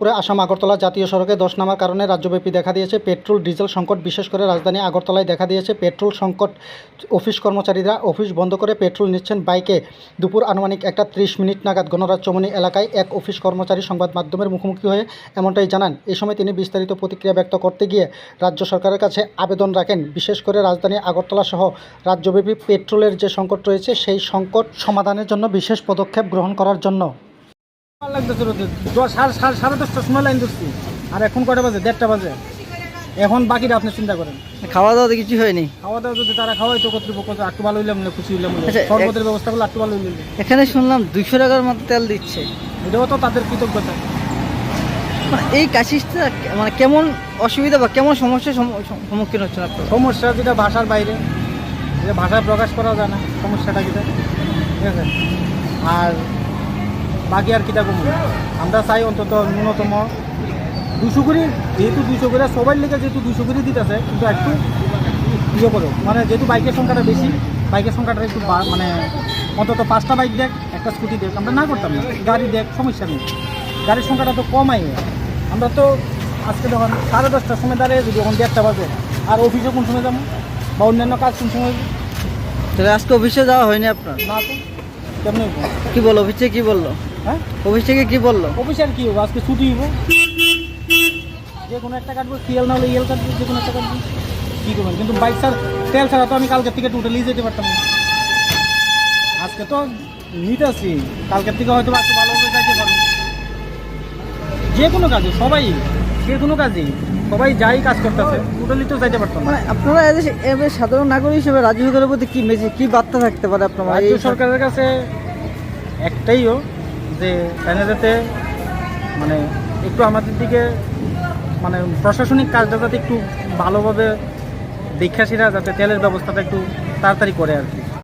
পুরে আসাম আগরতলা জাতীয় সড়কে দশ নামার কারণে রাজ্যব্যাপী দেখা দিয়েছে পেট্রোল, ডিজেল সংকট। বিশেষ করে রাজধানী আগরতলায় দেখা দিয়েছে পেট্রোল সংকট। অফিস কর্মচারীরা অফিস বন্ধ করে পেট্রোল নিচ্ছেন বাইকে। দুপুর আনুমানিক একটা ত্রিশ মিনিট নাগাদ গণরাজ চমনি এলাকায় এক অফিস কর্মচারী সংবাদ মাধ্যমের মুখোমুখি হয়ে এমনটাই জানান। এই সময় তিনি বিস্তারিত প্রতিক্রিয়া ব্যক্ত করতে গিয়ে রাজ্য সরকারের কাছে আবেদন রাখেন। বিশেষ করে রাজধানী আগরতলা সহ রাজ্যব্যাপী পেট্রোলের যে সংকট রয়েছে, সেই সংকট সমাধানের জন্য বিশেষ পদক্ষেপ গ্রহণ করার জন্য। লাগতেছে রোদে। সাড়ে সাড়ে সাড়ে দশটার সময় লাইন ধরছি। আর এখন কটা বাজে? দেড়টা বাজে। এখন বাকিটা আপনি চিন্তা করেন। খাওয়া দাওয়া কিছু হয়নি। খাওয়া দাওয়া যদি তারা খাওয়াই তো কর্তৃপক্ষ একটু ভালো হইলাম না খুশি হইলাম। আচ্ছা, এক- ব্যবস্থা করলে একটু ভালো হইলাম এখানে শুনলাম দুশো টাকার মতো তেল দিচ্ছে। এটাও তো তাদের কৃতজ্ঞতা। এই কাশিসটা মানে কেমন অসুবিধা বা কেমন সমস্যার সম্মু- সম্মুখীন হচ্ছেন আপনারা? সমস্যা যেটা ভাষার বাইরে যে ভাষায় প্রকাশ করা যায় না সমস্যাটা যেটা। ঠিক আছে? আর বাকি আর কিতা কমু আমরা চাই অন্তত ন্যূনতম দুশো করে যেহেতু দুশো করে সবাই লেগে যেহেতু দুশো করে দিতেছে কিন্তু একটু ইয়ে করো। মানে যেহেতু বাইকের সংখ্যাটা বেশি বাইকের সংখ্যাটা একটু মানে অন্তত পাঁচটা বাইক দেখ একটা স্কুটি দেখ। আমরা না করতাম না গাড়ি দেখ সমস্যা নেই। গাড়ির সংখ্যাটা তো কমাই আমরা তো আজকে যখন সাড়ে দশটার সময় দাঁড়িয়ে যদি যখন দেড়টা বাজে আর অফিসে কোন সময় যাব? বা অন্যান্য কাজ কোন সময়? তাহলে আজকে অফিসে যাওয়া হয়নি আপনার? না তো কেমন? কি বলল অফিস কি বলল? হ্যাঁ? অফিস থেকে কি বলল? অফিসে আর কি হব আজকে ছুটি হইব। যে কোনো একটা কাটবো সিএল না হলে ইএল কাটবো যে কোনো একটা কাটবো। কী করবেন কিন্তু বাইক ছাড়া তেল ছাড়া তো আমি কালকের থেকে টোটালি যেতে পারতাম না। আজকে তো নিতেছি কালকের থেকে হয়তো একটু ভালোভাবে যাইতে পারব যে কোনো কাজে সবাই যে কোনো কাজেই সবাই যাই কাজ করতেছে। টোটালি তো যাইতে পারতাম মানে আপনারা এদেশে এবার সাধারণ নাগরিক হিসেবে রাজ্য সরকারের প্রতি কি মেসেজ কি বার্তা থাকতে পারে আপনার? রাজ্য সরকারের কাছে একটাইও যে যাতে মানে একটু আমাদের দিকে মানে প্রশাসনিক কাজটা যাতে একটু ভালোভাবে দীক্ষাসীরা যাতে তেলের ব্যবস্থাটা একটু তাড়াতাড়ি করে আর কি।